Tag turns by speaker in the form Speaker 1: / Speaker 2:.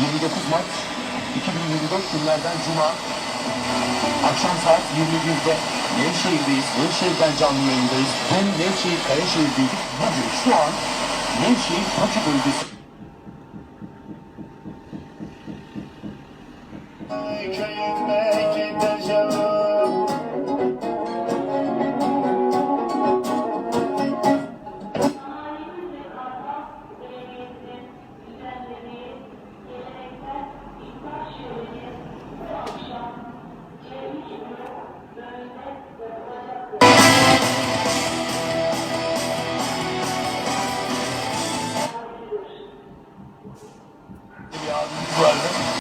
Speaker 1: 2024 günlerden Cuma akşam saat 21'de Nevşehir'deyiz. Nevşehir'den canlı yayındayız. Dün Nevşehir Kayaşehir'deydik. Bugün şu an Nevşehir Bakü bölgesi.
Speaker 2: Köyünde